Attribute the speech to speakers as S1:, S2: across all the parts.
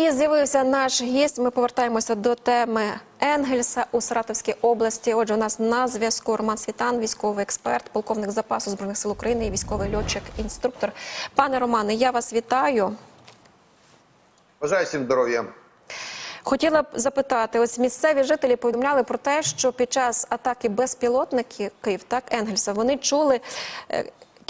S1: І з'явився наш гість. Ми повертаємося до теми Енгельса у Саратовській області. Отже, у нас на зв'язку Роман Світан, військовий експерт, полковник запасу збройних сил України і військовий льотчик, інструктор. Пане Романе, я вас вітаю.
S2: Бажаю всім здоров'я.
S1: Хотіла б запитати: ось місцеві жителі повідомляли про те, що під час атаки безпілотників так Енгельса вони чули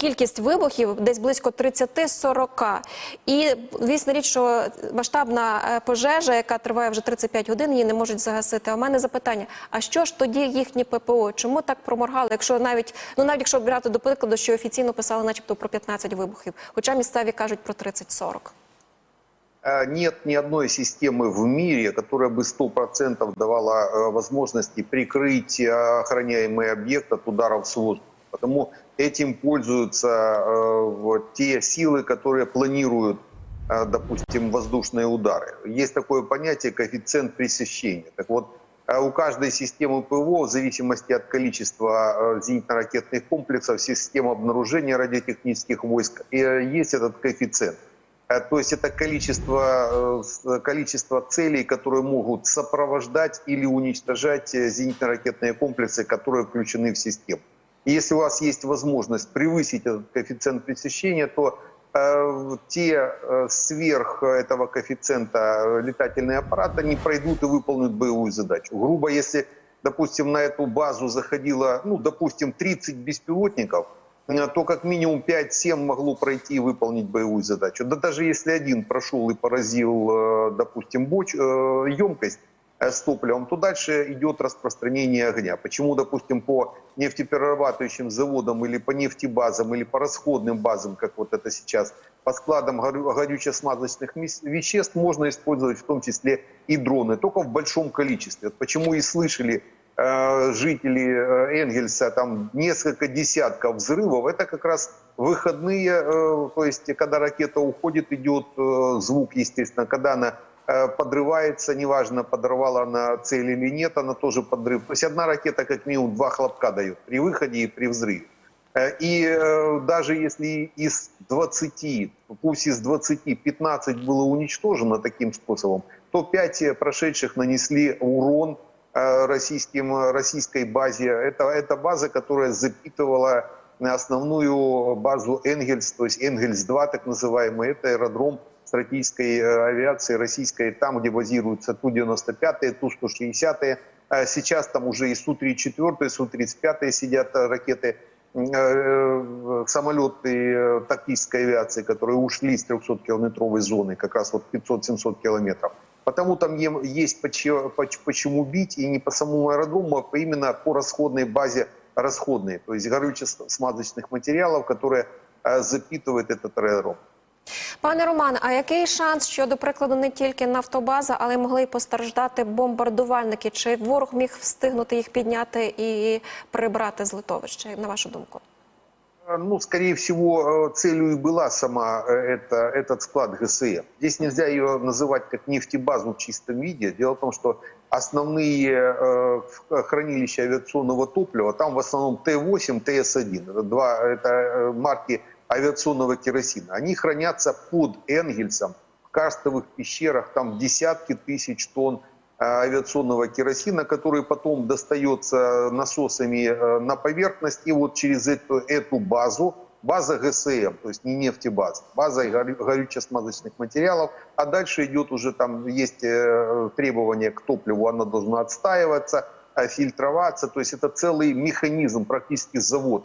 S1: е, Кількість вибухів десь близько 30-40. І звісно річ, що масштабна е, пожежа, яка триває вже 35 годин, її не можуть загасити. А в мене запитання: а що ж тоді їхні ППО? Чому так проморгали? Якщо навіть ну навіть якщо брати до прикладу, що офіційно писали, начебто про 15 вибухів, хоча місцеві кажуть про 30-40.
S2: Э, Нет ни одной системы в мире, которая бы 100% давала э, возможности прикрыть э, охраняемый объект от ударов с воздуха. Потому этим пользуются э, те силы, которые планируют, э, допустим, воздушные удары. Есть такое понятие коэффициент пресыщения. Так вот, э, у каждой системы ПВО, в зависимости от количества зенитно-ракетных комплексов, систем обнаружения радиотехнических войск, есть этот коэффициент. То есть это количество, количество целей, которые могут сопровождать или уничтожать зенитно-ракетные комплексы, которые включены в систему. И если у вас есть возможность превысить этот коэффициент пресыщения, то э, те э, сверх этого коэффициента э, летательные аппараты не пройдут и выполнят боевую задачу. Грубо, если, допустим, на эту базу заходило, ну, допустим, 30 беспилотников, то как минимум 5-7 могло пройти и выполнить боевую задачу. Да даже если один прошел и поразил, допустим, боч, емкость с топливом, то дальше идет распространение огня. Почему, допустим, по нефтеперерабатывающим заводам или по нефтебазам или по расходным базам, как вот это сейчас, по складам горю- горюче-смазочных веществ можно использовать в том числе и дроны, только в большом количестве. Вот Почему и слышали э, жители э, Энгельса там несколько десятков взрывов, это как раз выходные, э, то есть когда ракета уходит, идет э, звук, естественно, когда она э, подрывается, неважно, подорвала она цель или нет, она тоже подрыв. То есть одна ракета как минимум два хлопка дает при выходе и при взрыве. Э, И э, даже если из 20, пусть из 20, 15 было уничтожено таким способом, то 5 прошедших нанесли урон э, российским, российской базе. Это, это база, которая запитывала основную базу Энгельс, то есть Энгельс-2 так называемый, это аэродром стратегической э, авиации российской, там, где базируются Ту-95, Ту-160. А Сейчас там уже и Су-34, Су-35 сидят э, ракеты, э, самолеты тактической авиации, которые ушли с 300-километровой зоны, как раз вот 500-700 километров. Потому там есть поче- поч- почему бить, и не по самому аэродрому, а именно по расходной базе расходной, то есть горюче-смазочных материалов, которые запитывает этот аэродром.
S1: Пане Романе, а який шанс, що, до прикладу, не тільки нафтобаза, але й могли й постраждати бомбардувальники? Чи ворог міг встигнути їх підняти і прибрати з литовища, на вашу думку?
S2: Э, Ну, скорее всего, э, целью и была сама э, это, этот склад ГСМ. Здесь нельзя ее называть как нефтебазу в чистом виде. Дело в том, что основные э, в- хранилища авиационного топлива, там в основном Т-8, ТС-1. Это два это э, марки авиационного керосина. Они хранятся под Энгельсом. В карстовых пещерах, там десятки тысяч тонн э, авиационного керосина, который потом достается насосами э, на поверхность. И вот через эту, эту базу, база ГСМ, то есть не нефтебаза, база горю- горюче-смазочных материалов, а дальше идет уже там есть э, требования к топливу, оно должно отстаиваться, фильтроваться, то есть это целый механизм, практически завод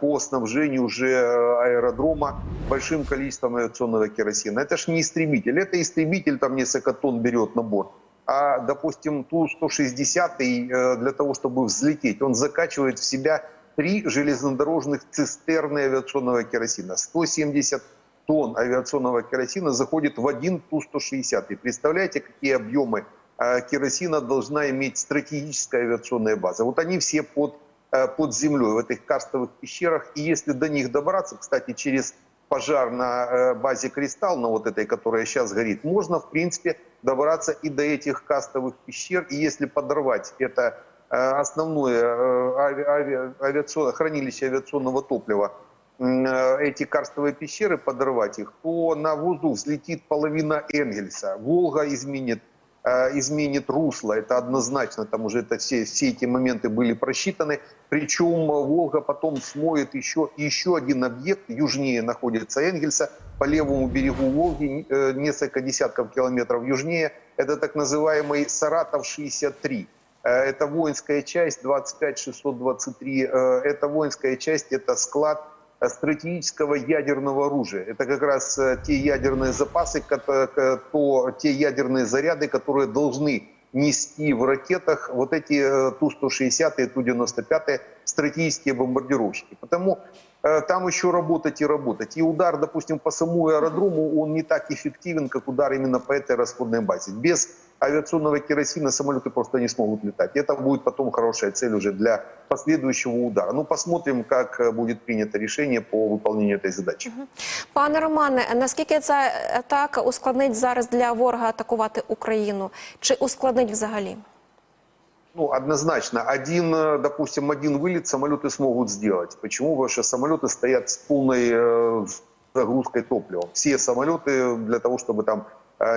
S2: по снабжению уже э, аэродрома большим количеством авиационного керосина. Это ж не истребитель, это истребитель там несколько тонн берет на борт. А, допустим, Ту-160 э, для того, чтобы взлететь, он закачивает в себя три железнодорожных цистерны авиационного керосина. 170 тонн авиационного керосина заходит в один Ту-160. И представляете, какие объемы э, керосина должна иметь стратегическая авиационная база. Вот они все под, э, под землей, в этих карстовых пещерах. И если до них добраться, кстати, через пожар на э, базе «Кристалл», на вот этой, которая сейчас горит, можно, в принципе, добраться и до этих кастовых пещер. И если подорвать это э, основное э, ави- ави- авиацион- хранилище авиационного топлива э, эти карстовые пещеры, подорвать их, то на воздух взлетит половина Энгельса. Волга изменит э, изменит русло, это однозначно, там уже это все, все эти моменты были просчитаны. Причем э, Волга потом смоет еще, еще один объект, южнее находится Энгельса, по левому берегу Волги, э, несколько десятков километров южнее, это так называемый Саратов-63. Э, Это воинская часть 25623. э, Это воинская часть, это склад э, стратегического ядерного оружия. Это как раз э, те ядерные запасы, то, те ядерные заряды, которые должны нести в ракетах вот эти э, Ту-160 и Ту-95 стратегические бомбардировщики. Потому э, там еще работать и работать. И удар, допустим, по самому аэродрому, он не так эффективен, как удар именно по этой расходной базе. Без авиационного керосина самолеты просто не смогут летать. Это будет потом хорошая цель уже для последующего удара. Ну, посмотрим, как э, будет принято решение по выполнению этой задачи.
S1: Пане Романе, наскільки ця атака ускладнить зараз для ворога атакувати Україну? Чи ускладнить взагалі?
S2: Ну, однозначно, один, э, допустим, один вылет самолеты смогут сделать. Почему? Потому что самолеты стоят с полной э, загрузкой топлива. Все самолеты для того, чтобы там э,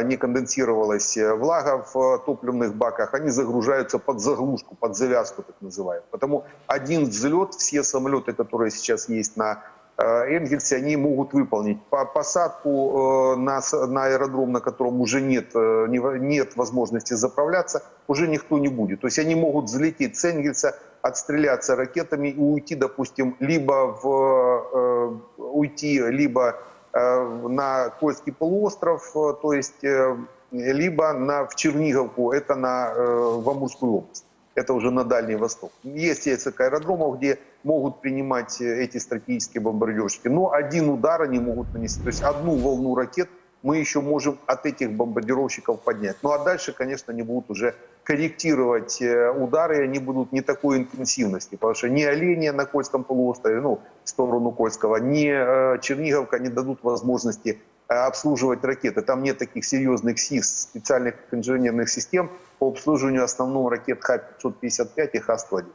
S2: не конденсировалась влага в топливных баках, они загружаются под заглушку, под завязку так называемую. Потому один взлет, все самолеты, которые сейчас есть на э, Энгельсе, они могут выполнить по посадку э, на, на аэродром, на котором уже нет, э, не- нет возможности заправляться, уже никто не будет. То есть они могут взлететь с Энгельса, отстреляться ракетами и уйти, допустим, либо в уйти, либо на Кольский полуостров, э, то есть э, либо на, в Черниговку, это на, э, в Амурскую область. Это уже на Дальний Восток. Есть несколько аэродромов, где могут принимать э, эти стратегические бомбардировщики. Но один удар они могут нанести. То есть одну волну ракет мы еще можем от этих бомбардировщиков поднять. Ну а дальше, конечно, они будут уже корректировать э, удары, и они будут не такой интенсивности. Потому что ни Оленя на Кольском полуострове, ну, сторону Кольского, ни э, Черниговка не дадут возможности э, обслуживать ракеты. Там нет таких серьезных СИС, специальных инженерных систем по обслуживанию основного ракет Х-555 и Х-101.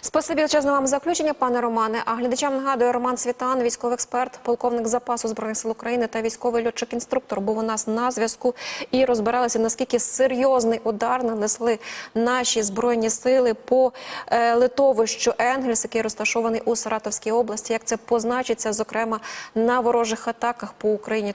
S1: Спасибі величезне вам за включення, пане Романе. А глядачам нагадую, Роман Світан, військовий експерт, полковник запасу збройних сил України та військовий льотчик-інструктор, був у нас на зв'язку і розбиралися, наскільки серйозний удар нанесли наші збройні сили по е, литовищу Енгельс, який розташований у Саратовській області. Як це позначиться, зокрема на ворожих атаках по Україні?